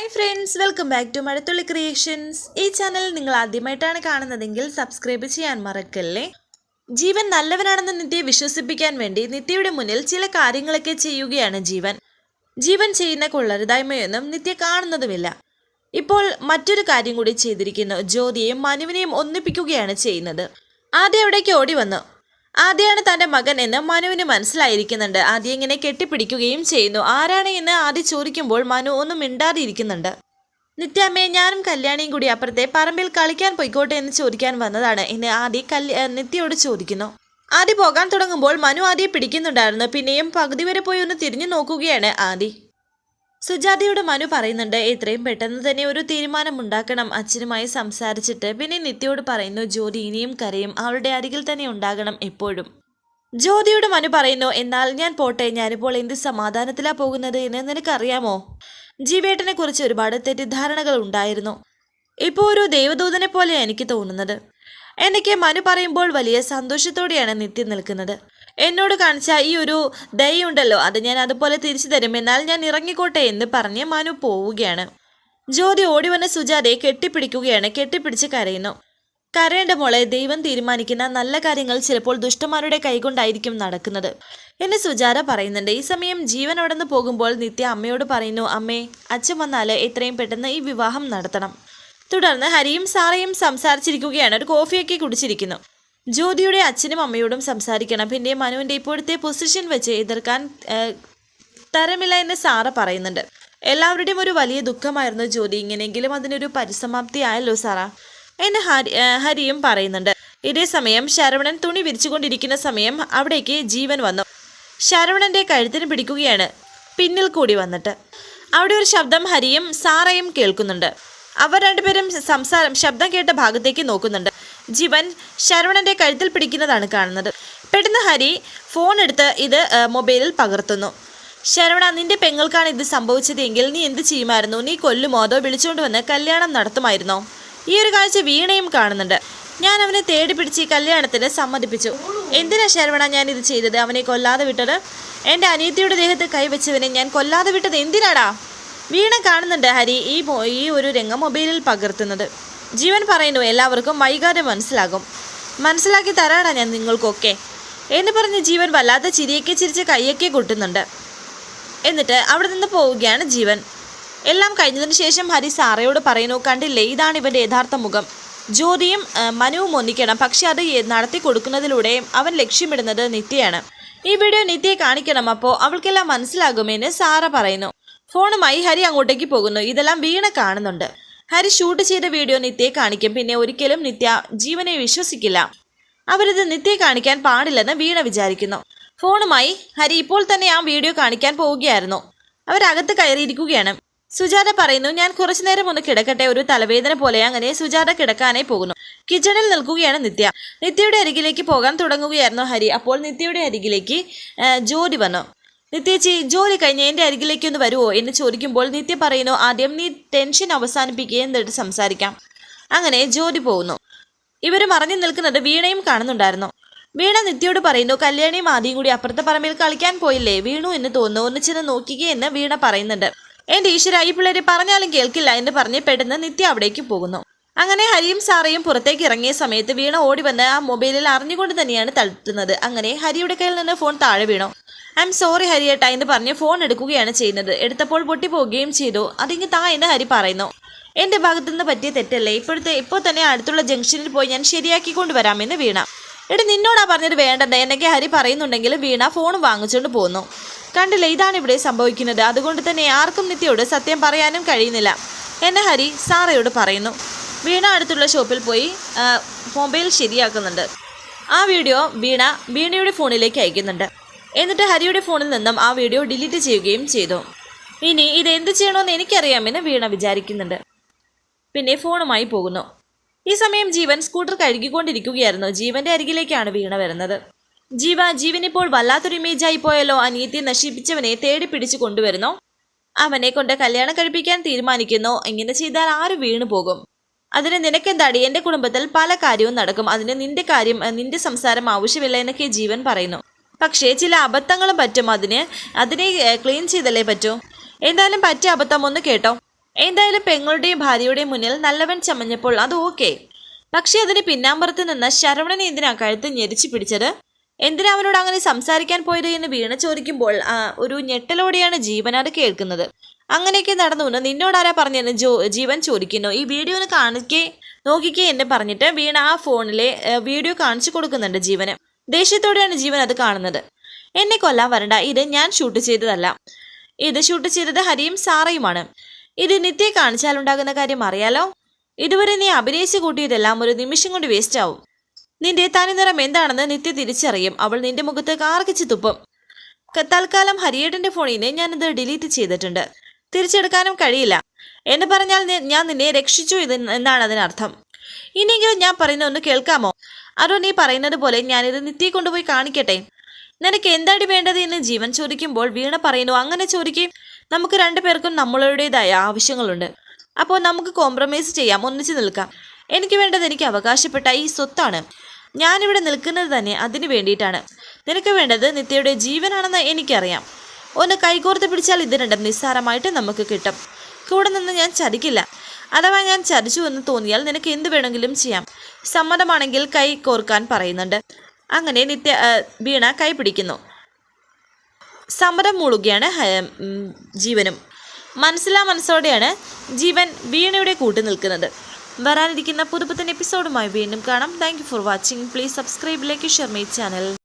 Hi friends welcome back to Mazhathulli creations ഈ channel നിങ്ങൾ ആദ്യമായിട്ടാണ് കാണുന്നതെങ്കിൽ സബ്സ്ക്രൈബ് ചെയ്യാൻ മറക്കല്ലേ? ജീവൻ നല്ലവനാണെന്ന് നിത്യയെ വിശ്വസിപ്പിക്കാൻ വേണ്ടി നിത്യയുടെ മുന്നിൽ ചില കാര്യങ്ങളൊക്കെ ചെയ്യുകയാണ് ജീവൻ. ജീവൻ ചെയ്യുന്ന കൊള്ളരുതായ്മയൊന്നും നിത്യ കാണുന്നതുമില്ല. ഇപ്പോൾ മറ്റൊരു കാര്യം കൂടി ചെയ്തിരിക്കുന്നു. ജ്യോതിയെയും മനുവിനെയും ഒന്നിപ്പിക്കുകയാണ് ചെയ്യുന്നത്. ആദ്യം അവിടേക്ക് ഓടി വന്നു. ആദ്യമാണ് തന്റെ മകൻ എന്ന് മനുവിന് മനസ്സിലായിരിക്കുന്നുണ്ട്. ആദ്യ ഇങ്ങനെ കെട്ടിപ്പിടിക്കുകയും ചെയ്യുന്നു. ആരാണ് എന്ന് ആദ്യം ചോദിക്കുമ്പോൾ മനു ഒന്നും മിണ്ടാതിരിക്കുന്നുണ്ട്. നിത്യാമ്മയെ ഞാനും കല്യാണിയും കൂടി അപ്പുറത്തെ പറമ്പിൽ കളിക്കാൻ പോയിക്കോട്ടെ എന്ന് ചോദിക്കാൻ വന്നതാണ്. എന്ന് ആദ്യ കല്യ നിത്യയോട് ചോദിക്കുന്നു. ആദ്യ പോകാൻ തുടങ്ങുമ്പോൾ മനു ആദ്യ പിടിക്കുന്നുണ്ടായിരുന്നു. പിന്നെയും പകുതി വരെ പോയി ഒന്ന് തിരിഞ്ഞു നോക്കുകയാണ് ആദി. സുജാതയോട് മനു പറയുന്നുണ്ട് എത്രയും പെട്ടെന്ന് തന്നെ ഒരു തീരുമാനം ഉണ്ടാക്കണം അച്ഛനുമായി സംസാരിച്ചിട്ട്. പിന്നെ നിത്യയോട് പറയുന്നു ജ്യോതി ഇനിയും കരയും അവളുടെ അരികിൽ തന്നെ ഉണ്ടാകണം എപ്പോഴും. ജ്യോതിയുടെ മനു പറയുന്നു എന്നാൽ ഞാൻ പോട്ടെ ഞാനിപ്പോൾ എന്ത് സമാധാനത്തിലാ പോകുന്നത് എന്ന് നിനക്കറിയാമോ? ജീവേട്ടനെ കുറിച്ച് ഒരുപാട് തെറ്റിദ്ധാരണകൾ ഉണ്ടായിരുന്നു. ഇപ്പോൾ ഒരു ദൈവദൂതനെ പോലെ എനിക്ക് തോന്നുന്നത്. എനിക്ക് മനു പറയുമ്പോൾ വലിയ സന്തോഷത്തോടെയാണ് നിത്യം നിൽക്കുന്നത്. എന്നോട് കാണിച്ച ഈ ഒരു ദയുണ്ടല്ലോ അത് ഞാൻ അതുപോലെ തിരിച്ചു തരും. എന്നാൽ ഞാൻ ഇറങ്ങിക്കോട്ടെ എന്ന് പറഞ്ഞ് മനു പോവുകയാണ്. ജ്യോതി ഓടി വന്ന സുജാതയെ കെട്ടിപ്പിടിക്കുകയാണ്. കെട്ടിപ്പിടിച്ച് കരയുന്നു. കരയേണ്ട മോളെ ദൈവം തീരുമാനിക്കുന്ന നല്ല കാര്യങ്ങൾ ചിലപ്പോൾ ദുഷ്ടന്മാരുടെ കൈകൊണ്ടായിരിക്കും നടക്കുന്നത് എന്ന് സുജാത പറയുന്നുണ്ട്. ഈ സമയം ജീവൻ അവിടെ നിന്ന് പോകുമ്പോൾ നിത്യ അമ്മയോട് പറയുന്നു അമ്മേ അച്ഛൻ വന്നാൽ എത്രയും പെട്ടെന്ന് ഈ വിവാഹം നടത്തണം. തുടർന്ന് ഹരിയും സാറയും സംസാരിച്ചിരിക്കുകയാണ്. ഒരു കോഫിയൊക്കെ കുടിച്ചിരിക്കുന്നു. ജ്യോതിയുടെ അച്ഛനും അമ്മയോടും സംസാരിക്കണം. പിന്നെ മനുവിന്റെ ഇപ്പോഴത്തെ പൊസിഷൻ വെച്ച് എതിർക്കാൻ തരമില്ല എന്ന് സാറ പറയുന്നുണ്ട്. എല്ലാവരുടെയും ഒരു വലിയ ദുഃഖമായിരുന്നു ജ്യോതി. ഇങ്ങനെയെങ്കിലും അതിനൊരു പരിസമാപ്തി ആയല്ലോ സാറ എന്ന് ഹരി ഹരിയും പറയുന്നുണ്ട്. ഇതേ സമയം ശരവണൻ തുണി വിരിച്ചുകൊണ്ടിരിക്കുന്ന സമയം അവിടേക്ക് ജീവൻ വന്നു. ശരവണന്റെ കഴുത്തിന് പിടിക്കുകയാണ്. പിന്നിൽ കൂടി വന്നിട്ട്. അവിടെ ഒരു ശബ്ദം ഹരിയും സാറയും കേൾക്കുന്നുണ്ട്. അവർ രണ്ടുപേരും സംസാരം ശബ്ദം കേട്ട ഭാഗത്തേക്ക് നോക്കുന്നുണ്ട്. ജീവൻ ശരവണന്റെ കഴുത്തിൽ പിടിക്കുന്നതാണ് കാണുന്നത്. പെട്ടെന്ന് ഹരി ഫോൺ എടുത്ത് ഇത് മൊബൈലിൽ പകർത്തുന്നു. ശരവണ നിന്റെ പെങ്ങൾക്കാണ് ഇത് സംഭവിച്ചതെങ്കിൽ നീ എന്ത് ചെയ്യുമായിരുന്നു? നീ കൊല്ലുമോ? അതോ വിളിച്ചുകൊണ്ട് വന്ന് കല്യാണം നടത്തുമായിരുന്നോ? ഈ ഒരു കാഴ്ച വീണയും കാണുന്നുണ്ട്. ഞാൻ അവനെ തേടി പിടിച്ച് കല്യാണത്തിന് സമ്മതിപ്പിച്ചു. എന്തിനാ ശരവണ ഞാൻ ഇത് ചെയ്തത്? അവനെ കൊല്ലാതെ വിട്ടത്? എന്റെ അനിയത്തിയുടെ ദേഹത്ത് കൈവച്ചവനെ ഞാൻ കൊല്ലാതെ വിട്ടത് എന്തിനാടാ? വീണ കാണുന്നുണ്ട് ഹരി ഈ ഈ ഒരു രംഗം മൊബൈലിൽ പകർത്തുന്നത്. ജീവൻ പറയുന്നു എല്ലാവർക്കും വൈകാതെ മനസ്സിലാകും. മനസ്സിലാക്കി തരാടാ ഞാൻ നിങ്ങൾക്കൊക്കെ. എന്ന് പറഞ്ഞ് ജീവൻ വല്ലാത്ത ചിരിയൊക്കെ ചിരിച്ച് കൈയൊക്കെ കൊട്ടുന്നുണ്ട്. എന്നിട്ട് അവിടെ നിന്ന് പോവുകയാണ് ജീവൻ. എല്ലാം കഴിഞ്ഞതിന് ശേഷം ഹരി സാറയോട് പറയുന്നു കണ്ടില്ലേ ഇതാണ് ഇവന്റെ യഥാർത്ഥ മുഖം. ജ്യോതിയും മനുവും ഒന്നിക്കണം. പക്ഷെ അത് നടത്തി കൊടുക്കുന്നതിലൂടെ അവൻ ലക്ഷ്യമിടുന്നത് നിത്യയാണ്. ഈ വീഡിയോ നിത്യയെ കാണിക്കണം അപ്പോൾ അവൾക്കെല്ലാം മനസ്സിലാകുമെന്ന് സാറ പറയുന്നു. ഫോണുമായി ഹരി അങ്ങോട്ടേക്ക് പോകുന്നു. ഇതെല്ലാം വീണ കാണുന്നുണ്ട്. ഹരി ഷൂട്ട് ചെയ്ത വീഡിയോ നിത്യയെ കാണിക്കും. പിന്നെ ഒരിക്കലും നിത്യ ജീവനെ വിശ്വസിക്കില്ല. അവരിത് നിത്യയെ കാണിക്കാൻ പാടില്ലെന്ന് വീണ വിചാരിക്കുന്നു. ഫോണുമായി ഹരി ഇപ്പോൾ തന്നെ ആ വീഡിയോ കാണിക്കാൻ പോവുകയായിരുന്നു. അവരകത്ത് കയറിയിരിക്കുകയാണ്. സുജാത പറയുന്നു ഞാൻ കുറച്ചു നേരം ഒന്ന് കിടക്കട്ടെ. ഒരു തലവേദന പോലെ അങ്ങനെ സുജാത കിടക്കാനായി പോകുന്നു. കിച്ചണിൽ നിൽക്കുകയാണ് നിത്യ. നിത്യയുടെ അരികിലേക്ക് പോകാൻ തുടങ്ങുകയായിരുന്നു ഹരി. അപ്പോൾ നിത്യയുടെ അരികിലേക്ക് ജോലി വന്നു. നിത്യേച്ചി ജോലി കഴിഞ്ഞ് എന്റെ അരികിലേക്ക് ഒന്ന് വരുമോ എന്ന് ചോദിക്കുമ്പോൾ നിത്യ പറയുന്നു ആദ്യം നീ ടെൻഷൻ അവസാനിപ്പിക്കുക എന്നിട്ട് സംസാരിക്കാം. അങ്ങനെ ജോലി പോകുന്നു. ഇവർ മറഞ്ഞു നിൽക്കുന്നത് വീണയും കാണുന്നുണ്ടായിരുന്നു. വീണ നിത്യയോട് പറയുന്നു കല്യാണിയും ആദ്യം കൂടി അപ്പുറത്തെ പറമ്പിൽ കളിക്കാൻ പോയില്ലേ? വീണു എന്ന് തോന്നുന്നു ഒന്ന് ചെന്ന് നോക്കിക്കേ വീണ പറയുന്നുണ്ട്. എന്റെ ഈശ്വര ഈ പിള്ളേരെ പറഞ്ഞാലും കേൾക്കില്ല എന്ന് പറഞ്ഞ് പെട്ടെന്ന് നിത്യ അവിടേക്ക് പോകുന്നു. അങ്ങനെ ഹരിയും സാറയും പുറത്തേക്ക് ഇറങ്ങിയ സമയത്ത് വീണ ഓടി വന്ന് ആ മൊബൈലിൽ അറിഞ്ഞുകൊണ്ട് തന്നെയാണ് തളർത്തുന്നത് അങ്ങനെ ഹരിയുടെ കയ്യിൽ നിന്ന് ഫോൺ താഴെ വീണു. ഐ എം സോറി ഹരിയേട്ട. എന്ന് പറഞ്ഞ് ഫോൺ എടുക്കുകയാണ് ചെയ്യുന്നത്. എടുത്തപ്പോൾ പൊട്ടിപ്പോവുകയും ചെയ്തു. അതിങ്ങ് താ എന്ന് ഹരി പറയുന്നു. എന്റെ ഭാഗത്തുനിന്ന് പറ്റിയ തെറ്റല്ലേ? ഇപ്പോഴത്തെ ഇപ്പോൾ തന്നെ അടുത്തുള്ള ജംഗ്ഷനിൽ പോയി ഞാൻ ശരിയാക്കി കൊണ്ടുവരാമെന്ന് വീണ. എടി നിന്നോടാ പറഞ്ഞത് വേണ്ടത്. എന്നൊക്കെ ഹരി പറയുന്നുണ്ടെങ്കിൽ വീണ ഫോൺ വാങ്ങിച്ചുകൊണ്ട് പോകുന്നു കണ്ടില്ല ഇതാണ് ഇവിടെ സംഭവിക്കുന്നത്. അതുകൊണ്ട് തന്നെ ആർക്കും നിത്യയോട് സത്യം പറയാനും കഴിയുന്നില്ല എന്നെ ഹരി സാറയോട് പറയുന്നു. വീണ അടുത്തുള്ള ഷോപ്പിൽ പോയി മൊബൈൽ ശരിയാക്കുന്നുണ്ട്. ആ വീഡിയോ വീണ വീണയുടെ ഫോണിലേക്ക് അയക്കുന്നുണ്ട്. എന്നിട്ട് ഹരിയുടെ ഫോണിൽ നിന്നും ആ വീഡിയോ ഡിലീറ്റ് ചെയ്യുകയും ചെയ്തു. ഇനി ഇത് എന്ത് ചെയ്യണമെന്ന് എനിക്കറിയാമെന്ന് വീണ വിചാരിക്കുന്നുണ്ട്. പിന്നെ ഫോണുമായി പോകുന്നു. ഈ സമയം ജീവൻ സ്കൂട്ടർ കഴുകിക്കൊണ്ടിരിക്കുകയായിരുന്നു. ജീവന്റെ അരികിലേക്കാണ് വീണ വരുന്നത്. ജീവ ജീവൻ ഇപ്പോൾ വല്ലാത്തൊരു ഇമേജ് ആയി പോയല്ലോ. അനിയത്തെ നശിപ്പിച്ചവനെ തേടി പിടിച്ചു കൊണ്ടുവരുന്നു. അവനെ കൊണ്ട് കല്യാണം കഴിപ്പിക്കാൻ തീരുമാനിക്കുന്നു. ഇങ്ങനെ ചെയ്താൽ ആര് വീണു പോകും? അതിന് നിനക്കെന്താടി? എന്റെ കുടുംബത്തിൽ പല കാര്യവും നടക്കും. അതിന് നിന്റെ കാര്യം നിന്റെ സംസാരം ആവശ്യമില്ല എന്നൊക്കെ ജീവൻ പറയുന്നു. പക്ഷേ ചില അബദ്ധങ്ങളും പറ്റും അതിന്. അതിനെ ക്ലീൻ ചെയ്തല്ലേ പറ്റൂ? എന്തായാലും പറ്റിയ അബദ്ധം ഒന്ന് കേട്ടോ. എന്തായാലും പെങ്ങളുടെയും ഭാര്യയുടെയും മുന്നിൽ നല്ലവൻ ചമഞ്ഞപ്പോൾ അത് ഓക്കെ. പക്ഷേ അതിന് പിന്നാമ്പുറത്ത് നിന്ന് ശരവണനെ എന്തിനാ കഴുത്ത് ഞെരിച്ചു പിടിച്ചത്? എന്തിനാ അവനോട് അങ്ങനെ സംസാരിക്കാൻ പോയത് എന്ന് വീണ ചോദിക്കുമ്പോൾ ഒരു ഞെട്ടലോടെയാണ് ജീവൻ അത് കേൾക്കുന്നത്. അങ്ങനെയൊക്കെ നടന്നു എന്ന് നിന്നോടാരാ പറഞ്ഞെന്ന് ജോ ജീവൻ ചോദിക്കുന്നു. ഈ വീഡിയോ ഒന്ന് കാണിക്കേ നോക്കിക്കേ എന്ന് പറഞ്ഞിട്ട് വീണ ആ ഫോണിലെ വീഡിയോ കാണിച്ചു കൊടുക്കുന്നുണ്ട് ജീവന്. ദേഷ്യത്തോടെയാണ് ജീവൻ അത് കാണുന്നത്. എന്നെ കൊല്ലാൻ വരണ്ട. ഇത് ഞാൻ ഷൂട്ട് ചെയ്തതല്ല. ഇത് ഷൂട്ട് ചെയ്തത് ഹരിയും സാറയുമാണ്. ഇത് നിത്യ കാണിച്ചാൽ ഉണ്ടാകുന്ന കാര്യം അറിയാലോ? ഇതുവരെ നീ അഭിനയിച്ചു കൂട്ടിയതെല്ലാം ഒരു നിമിഷം കൊണ്ട് വേസ്റ്റ് ആവും. നിന്റെ തനി നിറം എന്താണെന്ന് നിത്യ തിരിച്ചറിയും. അവൾ നിന്റെ മുഖത്ത് കാർക്കിച്ച് തുപ്പും. തൽക്കാലം ഹരിയേട്ടന്റെ ഫോണിൽ നിന്ന് ഞാനിത് ഡിലീറ്റ് ചെയ്തിട്ടുണ്ട്. തിരിച്ചെടുക്കാനും കഴിയില്ല. എന്ന് പറഞ്ഞാൽ ഞാൻ നിന്നെ രക്ഷിച്ചു ഇത് എന്നാണ് അതിനർത്ഥം. ഇനിയെങ്കിലും ഞാൻ പറയുന്ന ഒന്ന് കേൾക്കാമോ? അതോ നീ പറയുന്നത് പോലെ ഞാനിത് നിത്യയെ കൊണ്ടുപോയി കാണിക്കട്ടെ? നിനക്ക് എന്താടി വേണ്ടത് എന്ന് ജീവൻ ചോദിക്കുമ്പോൾ വീണ പറയുന്നു അങ്ങനെ ചോദിക്കും. നമുക്ക് രണ്ടുപേർക്കും നമ്മളുടേതായ ആവശ്യങ്ങളുണ്ട്. അപ്പോൾ നമുക്ക് കോംപ്രമൈസ് ചെയ്യാം ഒന്നിച്ചു നിൽക്കാം. എനിക്ക് വേണ്ടത് എനിക്ക് അവകാശപ്പെട്ട ഈ സ്വത്താണ്. ഞാനിവിടെ നിൽക്കുന്നത് തന്നെ അതിനു വേണ്ടിയിട്ടാണ്. നിനക്ക് വേണ്ടത് നിത്യയുടെ ജീവനാണെന്ന് എനിക്കറിയാം. ഒന്ന് കൈകോർത്ത് പിടിച്ചാൽ ഇത് രണ്ടും നിസ്സാരമായിട്ട് നമുക്ക് കിട്ടും. കൂടെ നിന്ന് ഞാൻ ചതിക്കില്ല. അഥവാ ഞാൻ ചതിച്ചു എന്ന് തോന്നിയാൽ നിനക്ക് എന്ത് വേണമെങ്കിലും ചെയ്യാം. സമ്മതമാണെങ്കിൽ കൈ കോർക്കാൻ പറയുന്നുണ്ട്. അങ്ങനെ നിത്യ വീണ കൈ പിടിക്കുന്നു. സമ്മതം മൂളുകയാണ് ജീവനും. മനസ്സിലാ മനസ്സോടെയാണ് ജീവൻ വീണയുടെ കൂട്ടു നിൽക്കുന്നത്. വരാനിരിക്കുന്ന പുതുപുത്തൻ എപ്പിസോഡുമായി വീണ്ടും കാണാം. Thank for watching please subscribe like share channel